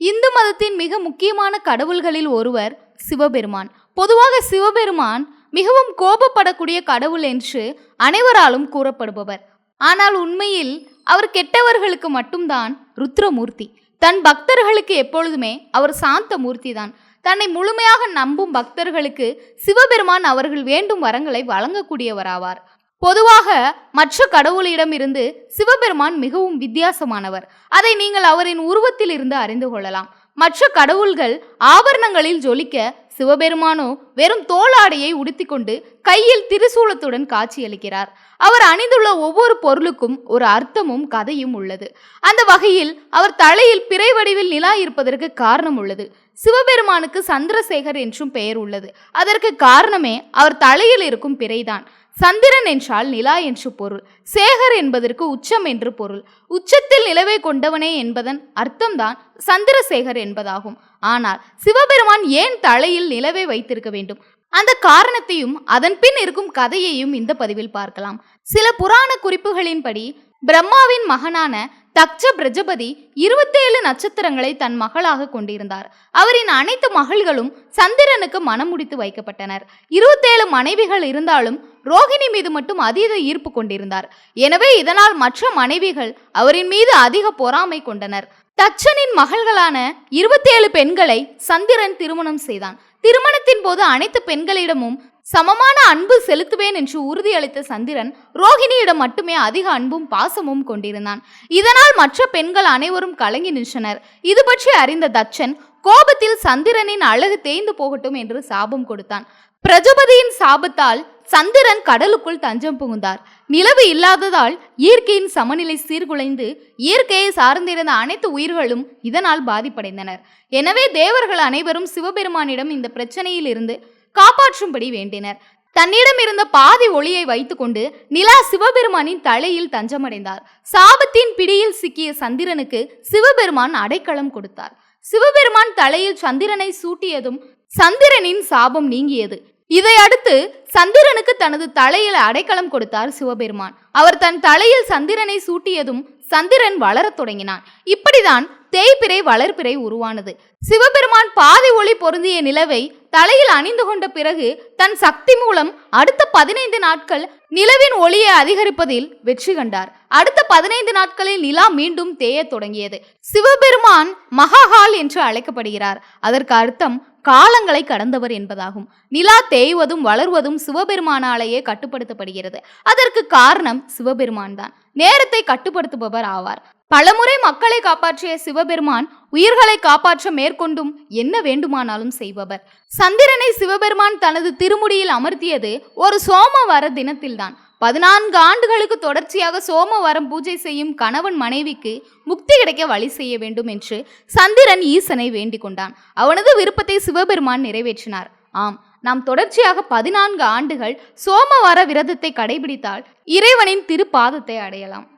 இந்து மதத்தின் மிக முக்கியமான கடவுள்களில் ஒருவர் சிவபெருமான். பொதுவாக சிவபெருமான் மிகவும் கோபப்படக்கூடிய கடவுள் என்று அனைவராலும் கூறப்படுபவர். ஆனால் உண்மையில் அவர் கெட்டவர்களுக்கு மட்டும்தான் ருத்ரமூர்த்தி. தன் பக்தர்களுக்கு எப்பொழுதுமே அவர் சாந்த மூர்த்தி தான். தன்னை முழுமையாக நம்பும் பக்தர்களுக்கு சிவபெருமான் அவர்கள் வேண்டும் வரங்களை வழங்கக்கூடியவராவார். பொதுவாக மற்ற கடவுளிடமிருந்து சிவபெருமான் மிகவும் வித்தியாசமானவர். அதை நீங்கள் அவரின் உருவத்தில் இருந்து அறிந்து கொள்ளலாம். மற்ற கடவுள்கள் ஆபரணங்களில் ஜொலிக்க சிவபெருமானோ வெறும் தோளாடையை உடுத்திக்கொண்டு கையில் திரிசூலத்துடன் காட்சியளிக்கிறார். அவர் அணிந்துள்ள ஒவ்வொரு பொருளுக்கும் ஒரு அர்த்தமும் கதையும் உள்ளது. அந்த வகையில் அவர் தலையில் பிறை வடிவில் நிலா இருப்பதற்கு காரணம் உள்ளது. சிவபெருமானுக்கு சந்திரசேகர் என்றும் பெயர் உள்ளது. அதற்கு காரணமே அவர் தலையில் இருக்கும் பிறைதான். சந்திரன் என்றால் நிலா என்று பொருள் சேகர் என்பதற்கு உச்சம் என்று பொருள். உச்சத்தில் நிலவை கொண்டவனே என்பதன் அர்த்தம்தான் சந்திரசேகர் என்பதாகும். ஆனால் சிவபெருமான் ஏன் தலையில் நிலவை வைத்திருக்க வேண்டும்? அந்த காரணத்தையும் அதன் பின் இருக்கும் கதையையும் இந்த பதிவில் பார்க்கலாம். சில புராண குறிப்புகளின்படி பிரம்மாவின் மகனான தக்ஷ பிரஜபதி இருபத்தேழு நட்சத்திரங்களை தன் மகளாக கொண்டிருந்தார். அவரின் அனைத்து மகள்களும் சந்திரனுக்கு மனம் முடித்து வைக்கப்பட்டனர். இருபத்தேழு மனைவிகள் இருந்தாலும் ரோகிணி மீது மட்டும் அதீத ஈர்ப்பு கொண்டிருந்தார். எனவே இதனால் மற்ற மனைவிகள் அவரின் மீது அதிக பொறாமை கொண்டனர். தச்சனின் மகள்களான இருபத்தேழு பெண்களை சந்திரன் திருமணம் செய்தான். திருமணத்தின் போது அனைத்து பெண்களிடமும் சமமான அன்பு செலுத்துவேன் என்று உறுதியளித்த சந்திரன் ரோகிணியிடம் மட்டுமே அதிக அன்பும் பாசமும் கொண்டிருந்தான். இதனால் மற்ற பெண்கள் அனைவரும் கலங்கி நின்றனர். இது பற்றி அறிந்த தச்சன் கோபத்தில் சந்திரனின் அழகு தேய்ந்து போகட்டும் என்று சாபம் கொடுத்தான். பிரஜபதியின் சாபத்தால் சந்திரன் கடலுக்குள் தஞ்சம் புகுந்தார். நிலவு இல்லாததால் இயற்கையின் சமநிலை சீர்குலைந்து இயற்கையை சார்ந்திருந்த அனைத்து உயிர்களும் இதனால் பாதிப்படைந்தனர். எனவே தேவர்கள் அனைவரும் சிவபெருமானிடம் இந்த பிரச்சனையில் இருந்து காப்பாற்றும்படி வேண்டினர். தன்னிடம் இருந்த பாதி ஒளியை வைத்துக்கொண்டு நிலா சிவபெருமானின் தலையில் தஞ்சமடைந்தார். சாபத்தின் பிடியில் சிக்கிய சந்திரனுக்கு சிவபெருமான் அடைக்கலம் கொடுத்தார். சிவபெருமான் தலையில் சந்திரனை சூட்டியதும் சந்திரனின் சாபம் நீங்கியது. இதை அடுத்து சந்திரனுக்கு தனது தலையில் அடைக்கலம் கொடுத்தார் சிவபெருமான். அவர் தன் தலையில் சந்திரனை சூட்டியதும் சந்திரன் வளரத் தொடங்கினான். இப்படிதான் தேய்பிறை வளர்பிறை உருவானது. சிவபெருமான் பாதி ஒளி பொருந்திய நிலவை தலையில் அணிந்து கொண்ட பிறகு தன் சக்தி மூலம் அடுத்த பதினைந்து நாட்கள் நிலவின் ஒளியை அதிகரிப்பதில் வெற்றி கண்டார். அடுத்த பதினைந்து நாட்களில் நிலா மீண்டும் தேயத் தொடங்கியது. சிவபெருமான் மகாகால் என்று அழைக்கப்படுகிறார். அதற்கு அர்த்தம் காலங்களை கடந்தவர் என்பதாகும். நிலா தேய்வதும் வளர்வதும் சிவபெருமானாலேயே கட்டுப்படுத்தப்படுகிறது. அதற்கு காரணம் சிவபெருமான் தான் நேரத்தை கட்டுப்படுத்துபவர் ஆவார். பலமுறை மக்களை காப்பாற்றிய சிவபெருமான் உயிர்களை காப்பாற்ற மேற்கொண்டும் என்ன வேண்டுமானாலும் செய்பவர். சந்திரனை சிவபெருமான் தனது திருமுடியில் அமர்த்தியது ஒரு சோமவார தினத்தில்தான். பதினான்கு ஆண்டுகளுக்கு தொடர்ச்சியாக சோமவாரம் பூஜை செய்யும் கணவன் மனைவிக்கு முக்தி கிடைக்க வழி செய்ய வேண்டும் என்று சந்திரன் ஈசனை வேண்டிக் கொண்டான். அவனது விருப்பத்தை சிவபெருமான் நிறைவேற்றினார். ஆம் நாம் தொடர்ச்சியாக பதினான்கு ஆண்டுகள் சோமவார விரதத்தை கடைபிடித்தால் இறைவனின் திருப்பாதத்தை அடையலாம்.